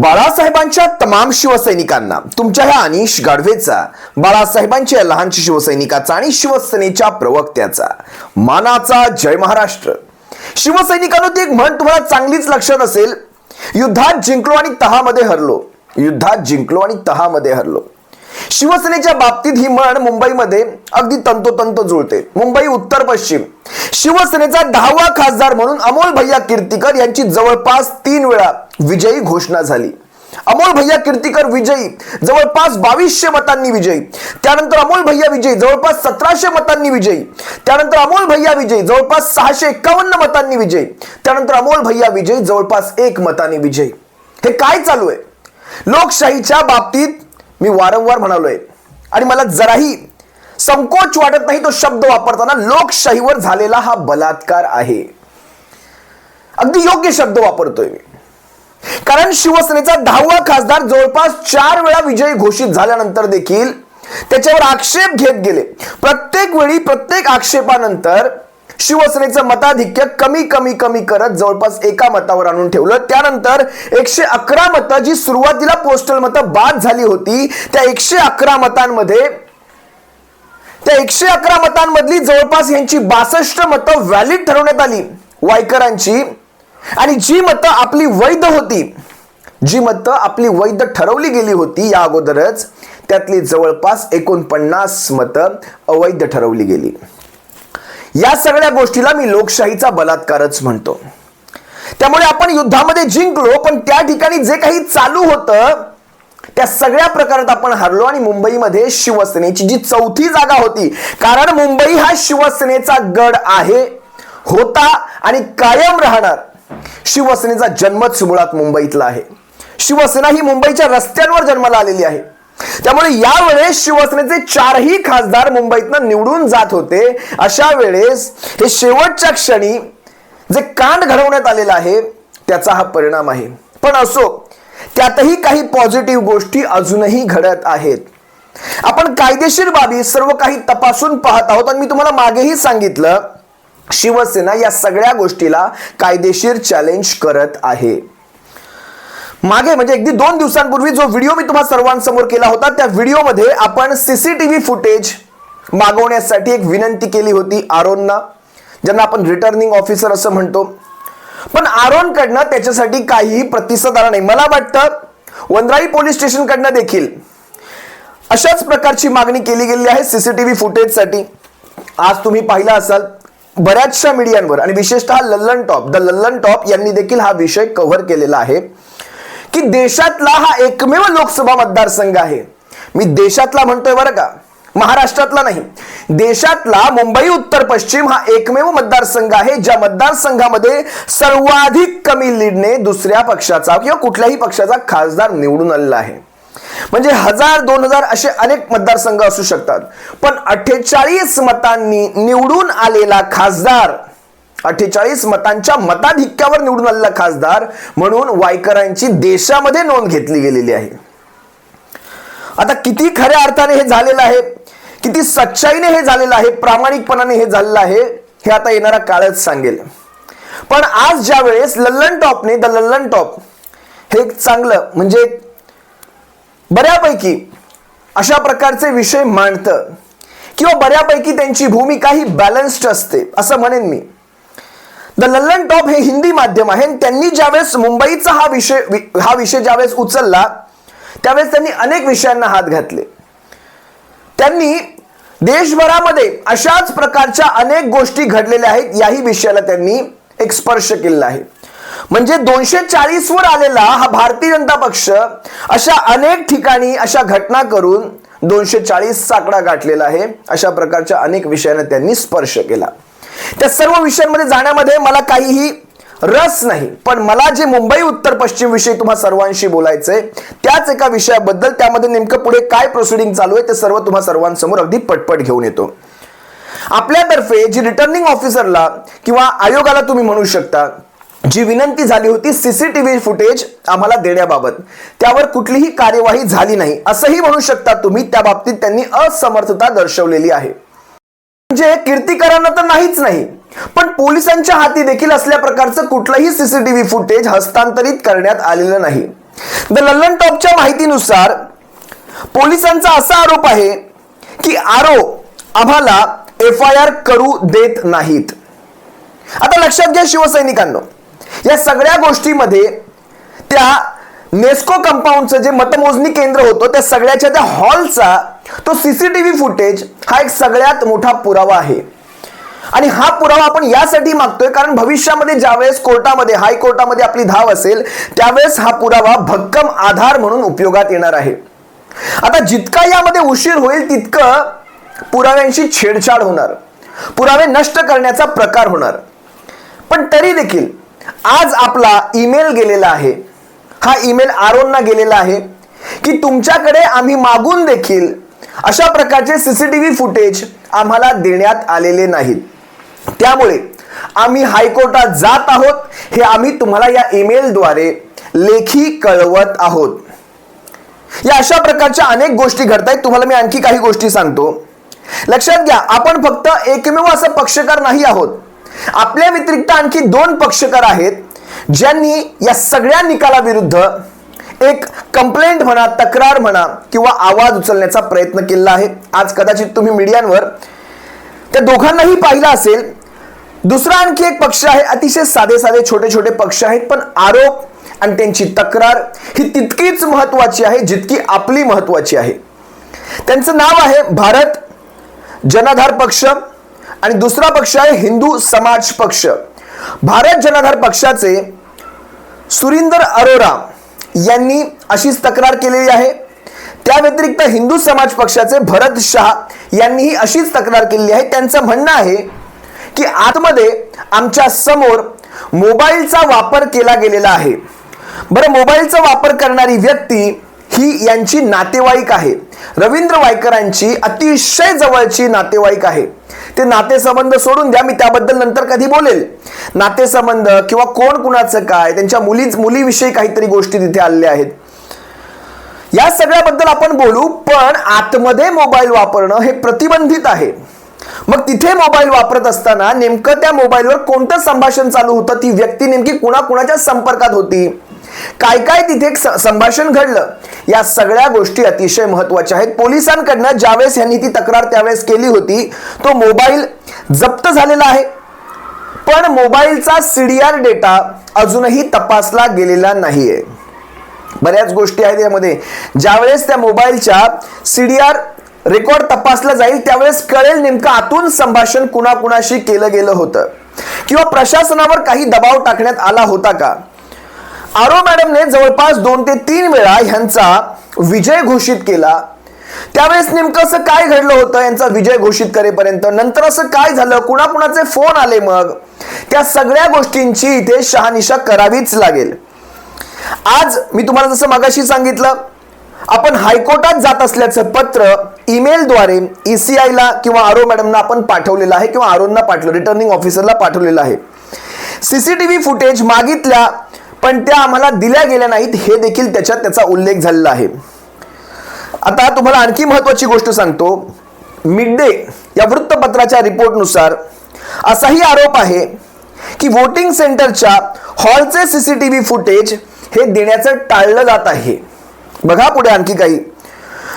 बाळासाहेबांच्या तमाम शिवसैनिकांना तुमच्या ह्या अनिश गाढवेचा बाळासाहेबांच्या लहान शिवसैनिकाचा आणि शिवसेनेच्या प्रवक्त्याचा. मानाचा जय महाराष्ट्र. शिवसैनिकांनो ती एक म्हण तुम्हाला चांगलीच लक्षात असेल. युद्धात जिंकलो आणि तहामध्ये हरलो. युद्धात जिंकलो आणि तहामध्ये हरलो. शिवसेनेच्या बाबतीत ही म्हण मुंबईमध्ये अगदी तंतोतंत जुळते. मुंबई उत्तर पश्चिम. शिवसेनेचा दहावा खासदार म्हणून अमोल भैया कीर्तीकर यांची जवळपास तीन वेळा विजयी घोषणा झाली. अमोल भैया कीर्तीकर विजयी जवळपास बावीसशे मतांनी विजयी. त्यानंतर अमोल भैया विजयी जवळपास सतराशे मतांनी विजयी. त्यानंतर अमोल भैया विजयी जवळपास सहाशे एकावन्न मतांनी विजयी. त्यानंतर अमोल भैया विजयी जवळपास एक मतांनी विजयी. हे काय चालू आहे? लोकशाहीच्या बाबतीत मी वारंवार म्हणालोय. आणि मला जराही संकोच वाटत नाही तो शब्द वापरताना लोकशाहीवर झालेला हा बलात्कार आहे. अगदी योग्य शब्द वापरतोय मी. कारण शिवसेनेचा दहावा खासदार जवळपास चार वेळा विजयी घोषित झाल्यानंतर देखील त्याच्यावर आक्षेप घेत गेले. प्रत्येक वेळी प्रत्येक आक्षेपानंतर शिवसेनेचं मताधिक्य कमी कमी कमी करत जवळपास एका मतावर आणून ठेवलं. त्यानंतर एकशे अकरा मतं जी सुरुवातीला पोस्टल मतं बाद झाली होती त्या एकशे अकरा मतांमध्ये त्या एकशे अकरा मतांमधली जवळपास यांची बासष्ट मतं व्हॅलिड ठरवण्यात आली. वायकरांची. आणि जी मतं आपली वैध होती जी मतं आपली वैध ठरवली गेली होती या अगोदरच त्यातली जवळपास एकोणपन्नास मतं अवैध ठरवली गेली. या सगळ्या गोष्टीला मी लोकशाहीचा बलात्कारच म्हणतो. त्यामुळे आपण युद्धामध्ये जिंकलो पण त्या ठिकाणी जे काही चालू होतं त्या सगळ्या प्रकारात आपण हरलो आणि मुंबईमध्ये शिवसेनेची जी चौथी जागा होती कारण मुंबई हा शिवसेनेचा गड आहे होता आणि कायम राहणार. शिवसेनेचा जन्मच मुळात मुंबईतला आहे. शिवसेना ही मुंबईच्या रस्त्यांवर जन्माला आलेली आहे. त्यामुळे यावेळेस शिवसेनेचे चारही खासदार मुंबईतनं निवडून जात होते. अशा वेळेस हे शेवटच्या क्षणी जे कांड घडवण्यात आलेलं आहे त्याचा हा परिणाम आहे. पण असो त्यातही काही पॉझिटिव्ह गोष्टी अजूनही घडत आहेत. आपण कायदेशीर बाबी सर्व काही तपासून पाहत आहोत आणि मी तुम्हाला मागेही सांगितलं शिवसेना या सगळ्या गोष्टीला कायदेशीर चॅलेंज करत आहे. मागे म्हणजे अगदी दोन दिवसांपूर्वी जो व्हिडिओ मी तुम्हाला सर्वांसमोर केला होता त्या व्हिडिओमध्ये आपण सीसीटीव्ही फुटेज मागवण्यासाठी एक विनंती केली होती आरोंना ज्यांना आपण रिटर्निंग ऑफिसर असं म्हणतो. पण आरोनकडनं त्याच्यासाठी काहीही प्रतिसाद आला नाही. मला वाटतं वंद्राई पोलीस स्टेशनकडनं देखील अशाच प्रकारची मागणी केली गेली आहे सीसीटीव्ही फुटेजसाठी. आज तुम्ही पाहिला असाल बऱ्याचशा मीडियांवर आणि विशेषतः Lallan top the Lallan top यांनी देखील हा विषय कव्हर केलेला आहे की देशातला हा एकमेव लोकसभा मतदारसंघ आहे. मी देशातला म्हणतोय बरं का. महाराष्ट्रातला नाही देशातला मुंबई उत्तर पश्चिम हा एकमेव मतदारसंघ आहे ज्या मतदारसंघामध्ये सर्वाधिक कमी लीडने दुसऱ्या पक्षाचा किंवा कुठल्याही पक्षाचा खासदार निवडून आलेला आहे. म्हणजे हजार दोन हजार असे अनेक मतदारसंघ असू शकतात पण अठ्ठेचाळीस मतांनी निवडून आलेला खासदार अठ्ठेचाळीस मतांच्या मताधिक्यावर निवडून आलेला खासदार म्हणून वायकरांची देशामध्ये नोंद घेतली गेलेली आहे. आता किती खऱ्या अर्थाने हे झालेलं आहे? किती सच्चाईने हे झालेलं आहे प्रामाणिकपणाने हे झालेलं आहे हे आता येणारा काळच सांगेल. पण आज ज्या वेळेस लल्लन टॉपने द लल्लन टॉप हे एक चांगलं म्हणजे बऱ्यापैकी अशा प्रकारचे विषय मांडतं किंवा बऱ्यापैकी त्यांची भूमिका ही बॅलन्स्ड असते असं म्हणेन मी. द लल्लन टॉप हे हिंदी माध्यम आहे आणि त्यांनी ज्यावेळेस मुंबईचा हा विषय हा विषय ज्यावेळेस उचलला त्यावेळेस त्यांनी अनेक विषयांना हात घातले. त्यांनी देशभरामध्ये अशाच प्रकारच्या अनेक गोष्टी घडलेल्या आहेत याही विषयाला त्यांनी एक स्पर्श केलेला आहे. म्हणजे दोनशे चाळीस वर आलेला हा भारतीय जनता पक्ष अशा अनेक ठिकाणी अशा घटना करून दोनशे चाळीस आकडा गाठलेला आहे अशा प्रकारच्या अनेक विषयांना त्यांनी स्पर्श केला. त्या सर्व विषयांमध्ये जाण्यामध्ये मला काहीही रस नाही. पण मला जे मुंबई उत्तर पश्चिम विषयी तुम्हा सर्वांशी बोलायचंय त्याच एका विषयाबद्दल त्यामध्ये नेमकं पुढे काय प्रोसिडिंग चालू आहे ते सर्व तुम्हा सर्वांसमोर अगदी पटपट घेऊन येतो. आपल्यातर्फे जी रिटर्निंग ऑफिसरला किंवा आयोगाला तुम्ही म्हणू शकता जी विनंती झाली होती सीसीटीव्ही फुटेज आम्हाला देण्याबाबत. त्यावर कुठलीही कार्यवाही झाली नाही. असंही म्हणू शकता तुम्ही त्या बाबतीत त्यांनी असमर्थता दर्शवलेली आहे. म्हणजे कीर्तिकरांना तर नाहीच नाही. पण पोलिसांच्या हाती देखील असल्या प्रकारचं कुठलंही सीसीटीव्ही फुटेज हस्तांतरित करण्यात आलेलं नाही. द लल्लन टॉपच्या माहितीनुसार पोलिसांचा असा आरोप आहे की आरो आम्हाला एफ आय आर करू देत नाहीत. आता लक्षात घ्या शिवसैनिकांनो या सगळ्या गोष्टीमध्ये त्या नेस्को कंपाऊंडचं जे मतमोजणी केंद्र होतं त्या सगळ्याच्या त्या हॉलचा तो सीसीटीव्ही फुटेज हा एक सगळ्यात मोठा पुरावा आहे. आणि हा पुरावा आपण यासाठी मागतोय कारण भविष्यामध्ये ज्यावेळेस कोर्टामध्ये हायकोर्टामध्ये आपली धाव असेल त्यावेळेस हा पुरावा भक्कम आधार म्हणून उपयोगात येणार आहे. आता जितका यामध्ये उशीर होईल तितकं पुराव्यांशी छेडछाड होणार. पुरावे नष्ट करण्याचा प्रकार होणार. पण तरी देखील आज आपला ईमेल गेलेला आहे. हा ईमेल आरोंना गेलेला आहे की तुमच्याकडे आम्ही मागून देखील अशा प्रकारचे सीसीटीव्ही फुटेज आम्हाला देण्यात आलेले नाहीत. त्यामुळे आम्ही हायकोर्टात जात आहोत हे आम्ही तुम्हाला या ईमेलद्वारे लेखी कळवत आहोत. या अशा प्रकारच्या अनेक गोष्टी घडत आहेत तुम्हाला मी आणखी काही गोष्टी सांगतो. लक्षात घ्या आपण फक्त एकमेव असं पक्षकार नाही आहोत. आपल्या व्यतिरिक्त आणखी दोन पक्षकार आहेत ज्यांनी या सगळ्या निकालाविरुद्ध एक कंप्लेंट म्हणा तक्रार म्हणा किंवा आवाज उचलण्याचा प्रयत्न केला आहे. आज कदाचित तुम्ही मीडियांवर त्या दोघांनाही पाहिलं असेल दुसरा आणखी एक पक्ष आहे अतिशय साधे साधे छोटे छोटे पक्ष आहेत पण आरोप आणि त्यांची तक्रार ही तितकीच महत्वाची आहे जितकी आपली महत्वाची आहे. त्यांचं नाव आहे भारत जनाधार पक्ष आणि दुसरा पक्ष आहे हिंदू समाज पक्ष. भारत जनाधार पक्षाचे सुरिंदर अरोरा यांनी अशीच तक्रार केलेली आहे. त्या व्यतिरिक्त हिंदू समाज पक्षाचे भरत शहा यांनीही अशीच तक्रार केलेली आहे. त्यांचं म्हणणं आहे की आतमध्ये आमच्यासमोर मोबाईलचा वापर केला गेलेला आहे. बरं मोबाईलचा वापर करणारी व्यक्ती ही यांची नातेवाईक आहे. रवींद्र वायकरांची अतिशय जवळची नातेवाईक आहे. ते नातेसंबंध सोडून द्या मी त्याबद्दल नंतर कधी बोलेल. नातेसंबंध किंवा कोण कुणाचं काय त्यांच्या मुलीच मुलीविषयी काहीतरी गोष्टी तिथे आलेल्या आहेत. या सगळ्याबद्दल आपण बोलू पण आतमध्ये मोबाईल वापरणं हे प्रतिबंधित आहे. मग तिथे मोबाईल वापरत असताना नेमकं त्या मोबाईलवर कोणतं संभाषण चालू होतं? ती व्यक्ती नेमकी कुणाकुणाच्या संपर्कात होती? काय काय तिथे संभाषण घडलं? या सगळ्या गोष्टी अतिशय महत्त्वाच्या आहेत. पोलिसांकडनं ज्यावेळेस यांनी ती तक्रार त्यावेळेस केली होती तो मोबाईल जप्त झालेला आहे. पण मोबाईलचा सीडीआर डेटा अजूनही तपासला गेलेला नाहीये. बऱ्याच गोष्टी आहेत यामध्ये. ज्यावेळेस त्या मोबाईलच्या सीडीआर रेकॉर्ड तपासला जाईल त्यावेळेस कळेल नेमकं आतून संभाषण कुणाकुणाशी केलं गेलं होतं. किंवा प्रशासनावर काही दबाव टाकण्यात आला होता का? आरो मॅडमने जवळपास दोन ते तीन वेळा ह्यांचा विजय घोषित केला. त्यावेळेस नेमकं असं काय घडलं होतं? यांचा विजय घोषित करेपर्यंत. नंतर असं काय झालं? कुणाकुणाचे फोन आले मग? त्या सगळ्या गोष्टींची इथे शहानिशा करावीच लागेल. आज मी तुम्हाला जसं मगाशी सांगितलं आपण हायकोर्टात जात असल्याचं पत्र ईमेलद्वारे ईसीआयला किंवा आरो मॅडमना आपण पाठवलेलं आहे किंवा आरोंना पाठवलं रिटर्निंग ऑफिसरला पाठवलेलं आहे. सीसीटीव्ही फुटेज मागितल्या पण त्या आम्हाला दिल्या गेल्या नाहीत हे देखील त्याच्यात त्याचा उल्लेख झालेला आहे. आता तुम्हाला आणखी महत्वाची गोष्ट सांगतो. मिड डे या वृत्तपत्राच्या रिपोर्टनुसार असाही आरोप आहे की वोटिंग सेंटरच्या हॉलचे सीसीटीव्ही फुटेज हे देण्याचं टाळलं जात आहे. बघा पुढे आणखी काही.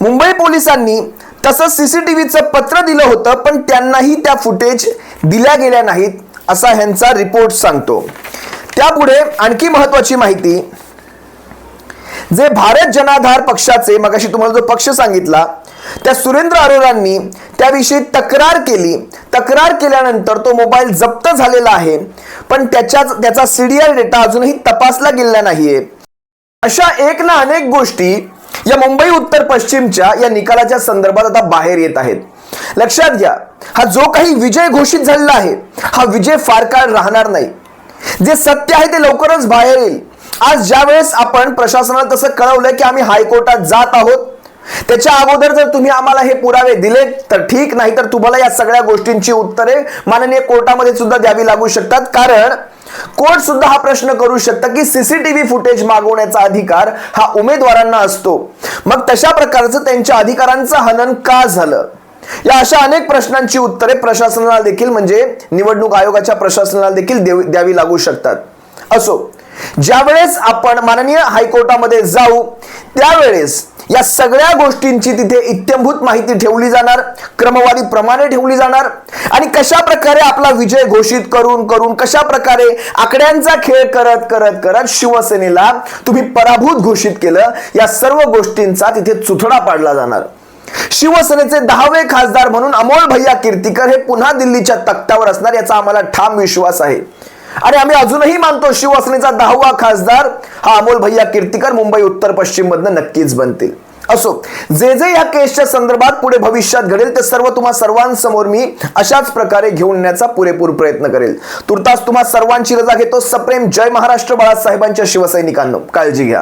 मुंबई पोलिसांनी तसं सीसीटीव्हीचं पत्र दिलं होतं पण त्यांनाही त्या फुटेज दिल्या गेल्या नाहीत असा ह्यांचा रिपोर्ट सांगतो. त्यापुढे आणखी महत्वाची माहिती. जे भारत जनाधार पक्षाचे मगाशी तुम्हाला जो पक्ष सांगितला त्या सुरेंद्र अरोरांनी त्याविषयी तक्रार केली. तक्रार केल्यानंतर तो मोबाईल जप्त झालेला आहे पण त्याच्या त्याचा सीडीआर डेटा अजूनही तपासला गेलेला नाहीये. अशा एक ना अनेक गोष्टी या मुंबई उत्तर पश्चिमच्या या निकालाच्या संदर्भात आता बाहेर येत आहेत. लक्षात घ्या हा जो काही विजय घोषित झालेला आहे हा विजय फार काळ राहणार नाही. जे सत्य आहे ते लवकरच बाहेर येईल. आज ज्या वेळेस आपण प्रशासनाला तसं कळवलं की आम्ही हायकोर्टात जात आहोत त्याच्या अगोदर जर तुम्ही आम्हाला हे पुरावे दिले तर ठीक नाही तर तुम्हाला या सगळ्या गोष्टींची उत्तरे माननीय कोर्टामध्ये सुद्धा द्यावी लागू शकतात. कारण कोर्ट सुद्धा हा प्रश्न करू शकतं की सीसीटीव्ही फुटेज मागवण्याचा अधिकार हा उमेदवारांना असतो. मग तशा प्रकारचं त्यांच्या अधिकारांचं हनन का झालं? या अशा अनेक प्रश्नांची उत्तरे प्रशासनाला देखील म्हणजे निवडणूक आयोगाच्या प्रशासनाला देखील द्यावी लागू शकतात. असो ज्यावेळेस आपण माननीय हायकोर्टामध्ये जाऊ त्यावेळेस या सगळ्या गोष्टींची तिथे इत्यंभूत माहिती ठेवली जाणार क्रमवारी प्रमाणे ठेवली जाणार. आणि कशा प्रकारे आपला विजय घोषित करून करून कशा प्रकारे आकड्यांचा खेळ करत करत करत शिवसेनेला तुम्ही पराभूत घोषित केलं या सर्व गोष्टींचा तिथे चुथडा पाडला जाणार. शिवसेनेचे दहावे खासदार म्हणून अमोल भैया कीर्तीकर हे पुन्हा दिल्लीच्या तख्तावर असणार याचा आम्हाला ठाम विश्वास आहे. आणि आम्ही अजूनही मानतो शिवसेनेचा दहावा खासदार हा अमोल भैया कीर्तीकर मुंबई उत्तर पश्चिम मधनं नक्कीच बनतील. असो जे जे या केसच्या संदर्भात पुढे भविष्यात घडेल ते सर्व तुम्हा सर्वांसमोर मी अशाच प्रकारे घेऊन येण्याचा पुरेपूर प्रयत्न करेल. तुर्तास तुम्हा सर्वांची रजा घेतो. सप्रेम जय महाराष्ट्र बाळासाहेबांच्या शिवसैनिकांनो. काळजी घ्या.